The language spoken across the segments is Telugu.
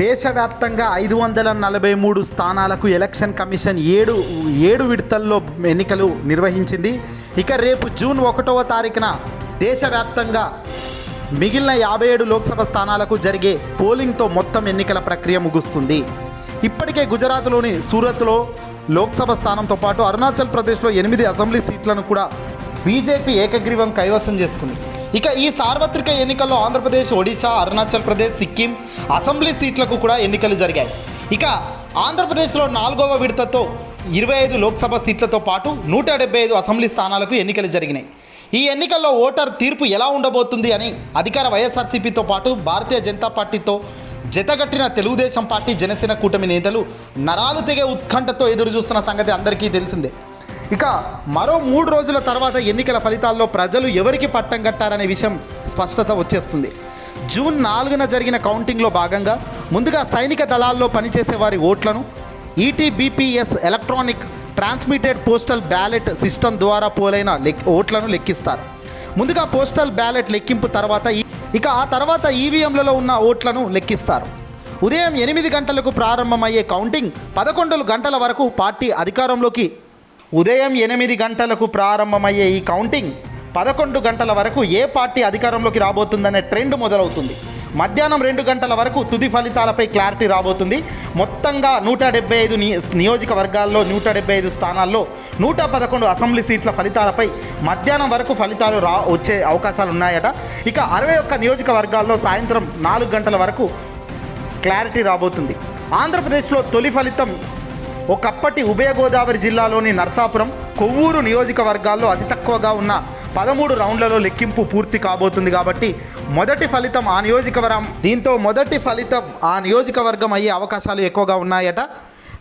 దేశవ్యాప్తంగా ఐదు వందల నలభై మూడు స్థానాలకు ఎలక్షన్ కమిషన్ ఏడు ఏడు విడతల్లో ఎన్నికలు నిర్వహించింది. ఇక రేపు జూన్ ఒకటవ తారీఖున దేశవ్యాప్తంగా మిగిలిన యాభై ఏడు లోక్సభ స్థానాలకు జరిగే పోలింగ్తో మొత్తం ఎన్నికల ప్రక్రియ ముగుస్తుంది. ఇప్పటికే గుజరాత్లోని సూరత్లో లోక్సభ స్థానంతో పాటు అరుణాచల్ ప్రదేశ్లో ఎనిమిది అసెంబ్లీ సీట్లను కూడా బీజేపీ ఏకగ్రీవం కైవసం చేసుకుంది. ఇక ఈ సార్వత్రిక ఎన్నికల్లో ఆంధ్రప్రదేశ్ ఒడిశా అరుణాచల్ ప్రదేశ్ సిక్కిం అసెంబ్లీ సీట్లకు కూడా ఎన్నికలు జరిగాయి. ఇక ఆంధ్రప్రదేశ్లో నాలుగవ విడతతో ఇరవై ఐదు లోక్సభ సీట్లతో పాటు నూట డెబ్బై ఐదు అసెంబ్లీ స్థానాలకు ఎన్నికలు జరిగినాయి. ఈ ఎన్నికల్లో ఓటర్ తీర్పు ఎలా ఉండబోతుంది అని అధికార వైఎస్ఆర్సీపీతో పాటు భారతీయ జనతా పార్టీతో జతగట్టిన తెలుగుదేశం పార్టీ జనసేన కూటమి నేతలు నరాలు తెగే ఉత్కంఠతో ఎదురు చూస్తున్న సంగతి అందరికీ తెలిసిందే. ఇక మరో మూడు రోజుల తర్వాత ఎన్నికల ఫలితాల్లో ప్రజలు ఎవరికి పట్టం కట్టారనే విషయం స్పష్టత వచ్చేస్తుంది. జూన్ నాలుగున జరిగిన కౌంటింగ్లో భాగంగా ముందుగా సైనిక దళాల్లో పనిచేసే వారి ఓట్లను ETBPS electronic transmitted postal ballot system ద్వారా పోలైన లెక్ ఓట్లను లెక్కిస్తారు. ముందుగా పోస్టల్ బ్యాలెట్ లెక్కింపు తర్వాత ఇక ఆ తర్వాత ఈవీఎంలలో ఉన్న ఓట్లను లెక్కిస్తారు. ఉదయం ఎనిమిది గంటలకు ప్రారంభమయ్యే కౌంటింగ్ పదకొండు గంటల వరకు పార్టీ అధికారంలోకి ఉదయం ఎనిమిది గంటలకు ప్రారంభమయ్యే ఈ కౌంటింగ్ పదకొండు గంటల వరకు ఏ పార్టీ అధికారంలోకి రాబోతుందనే ట్రెండ్ మొదలవుతుంది. మధ్యాహ్నం రెండు గంటల వరకు తుది ఫలితాలపై క్లారిటీ రాబోతుంది. మొత్తంగా నూట డెబ్బై ఐదు నియోజకవర్గాల్లో నూట డెబ్బై ఐదు స్థానాల్లో నూట పదకొండు అసెంబ్లీ సీట్ల ఫలితాలపై మధ్యాహ్నం వరకు ఫలితాలు రా వచ్చే అవకాశాలు ఉన్నాయట. ఇక అరవై ఒక్క నియోజకవర్గాల్లో సాయంత్రం నాలుగు గంటల వరకు క్లారిటీ రాబోతుంది. ఆంధ్రప్రదేశ్లో తొలి ఫలితం ఒకప్పటి ఉభయ గోదావరి జిల్లాలోని నర్సాపురం కొవ్వూరు నియోజకవర్గాల్లో అతి తక్కువగా ఉన్న పదమూడు రౌండ్లలో లెక్కింపు పూర్తి కాబోతుంది కాబట్టి మొదటి ఫలితం ఆ నియోజకవర్గం దీంతో మొదటి ఫలితం ఆ నియోజకవర్గం అయ్యే అవకాశాలు ఎక్కువగా ఉన్నాయట.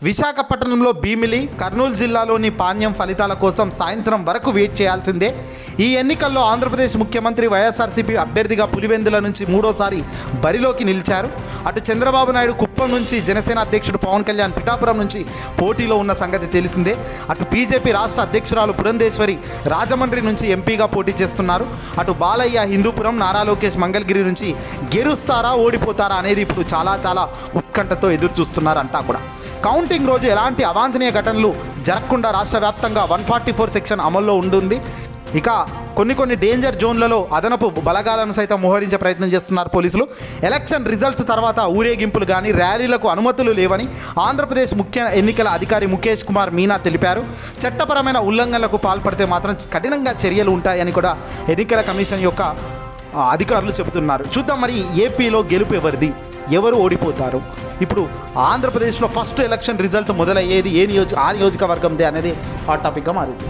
విశాఖపట్నంలో భీమిలి కర్నూలు జిల్లాలోని పాణ్యం ఫలితాల కోసం సాయంత్రం వరకు వెయిట్ చేయాల్సిందే. ఈ ఎన్నికల్లో ఆంధ్రప్రదేశ్ ముఖ్యమంత్రి వైఎస్ఆర్సీపీ అభ్యర్థిగా పులివెందుల నుంచి మూడోసారి బరిలోకి నిలిచారు. అటు చంద్రబాబు నాయుడు కుప్పం నుంచి జనసేన అధ్యక్షుడు పవన్ కళ్యాణ్ పిఠాపురం నుంచి పోటీలో ఉన్న సంగతి తెలిసిందే. అటు బీజేపీ రాష్ట్ర అధ్యక్షురాలు పురంధేశ్వరి రాజమండ్రి నుంచి ఎంపీగా పోటీ చేస్తున్నారు. అటు బాలయ్య హిందూపురం నారా లోకేష్ మంగళగిరి నుంచి గెలుస్తారా ఓడిపోతారా అనేది ఇప్పుడు చాలా చాలా ఉత్కంఠతో ఎదురు చూస్తున్నారు అంతా కూడా. కౌంటింగ్ రోజు ఎలాంటి అవాంఛనీయ ఘటనలు జరగకుండా రాష్ట్ర వ్యాప్తంగా వన్ ఫార్టీ ఫోర్ సెక్షన్ అమల్లో ఉంటుంది. ఇక కొన్ని కొన్ని డేంజర్ జోన్లలో అదనపు బలగాలను సైతం మోహరించే ప్రయత్నం చేస్తున్నారు పోలీసులు. ఎలక్షన్ రిజల్ట్స్ తర్వాత ఊరేగింపులు కానీ ర్యాలీలకు అనుమతులు లేవని ఆంధ్రప్రదేశ్ ముఖ్య ఎన్నికల అధికారి ముఖేష్ కుమార్ మీనా తెలిపారు. చట్టపరమైన ఉల్లంఘనలకు పాల్పడితే మాత్రం కఠినంగా చర్యలు ఉంటాయని కూడా ఎన్నికల కమిషన్ యొక్క అధికారులు చెబుతున్నారు. చూద్దాం మరి ఏపీలో గెలుపు ఎవరిది? ఎవరు ఓడిపోతారు? ఇప్పుడు ఆంధ్రప్రదేశ్లో ఫస్ట్ ఎలక్షన్ రిజల్ట్ మొదలయ్యేది ఏ నియోజక ఆ నియోజకవర్గందే అనేది హాట్ టాపిక్గా మారింది.